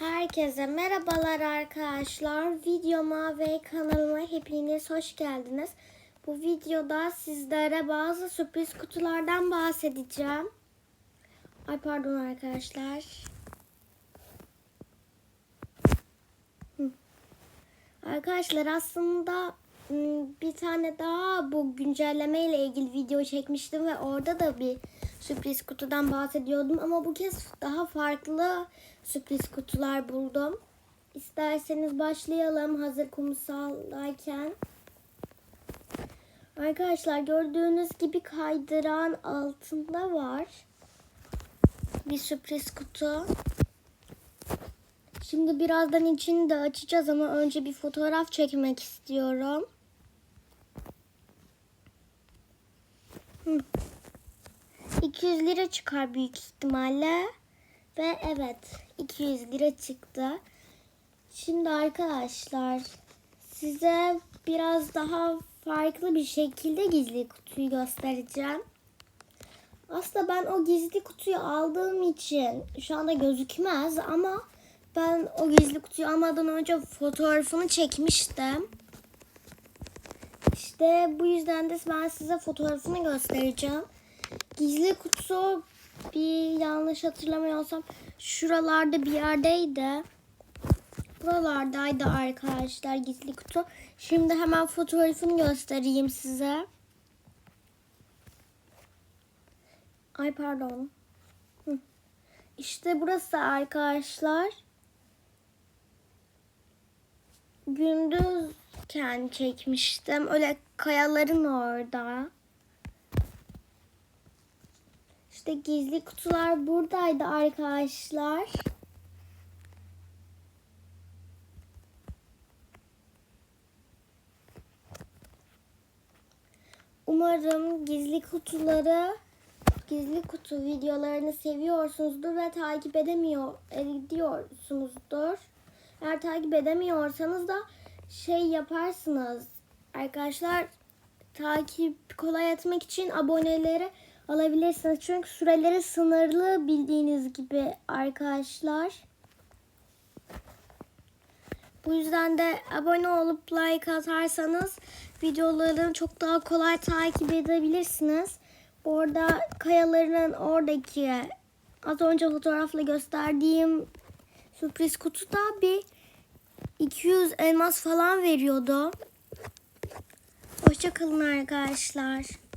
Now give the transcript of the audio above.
Herkese merhabalar arkadaşlar. Videoma ve kanalıma hepiniz hoş geldiniz. Bu videoda sizlere bazı sürpriz kutulardan bahsedeceğim. Ay pardon arkadaşlar. Arkadaşlar aslında ım, bir tane daha bu güncelleme ile ilgili video çekmiştim ve orada da bir sürpriz kutudan bahsediyordum ama bu kez daha farklı sürpriz kutular buldum. İsterseniz başlayalım hazır kumsaldayken. Arkadaşlar gördüğünüz gibi kaydıran altında var. Bir sürpriz kutu. Şimdi birazdan içini de açacağız ama önce bir fotoğraf çekmek istiyorum. Hı. 200 lira çıkar büyük ihtimalle. Ve evet 200 lira çıktı. Şimdi arkadaşlar size biraz daha farklı bir şekilde gizli kutuyu göstereceğim. Aslında ben o gizli kutuyu aldığım için şu anda gözükmez ama ben o gizli kutuyu almadan önce fotoğrafını çekmiştim. İşte bu yüzden de ben size fotoğrafını göstereceğim. Gizli kutu bir yanlış hatırlamıyorsam şuralarda bir yerdeydi. Buralardaydı arkadaşlar gizli kutu. Şimdi hemen fotoğrafını göstereyim size. Ay pardon. İşte burası arkadaşlar. Gündüzken çekmiştim. Öyle kayaların orada. İşte gizli kutular buradaydı arkadaşlar. Umarım gizli kutuları, gizli kutu videolarını seviyorsunuzdur ve takip edemiyor ediyorsunuzdur. Eğer takip edemiyorsanız da şey yaparsınız. Arkadaşlar takip kolay etmek için aboneleri alabilirsiniz. Çünkü süreleri sınırlı bildiğiniz gibi arkadaşlar. Bu yüzden de abone olup like atarsanız videolarını çok daha kolay takip edebilirsiniz. Bu arada kayaların oradaki az önce fotoğrafla gösterdiğim sürpriz kutuda bir 200 elmas falan veriyordu. Hoşçakalın arkadaşlar.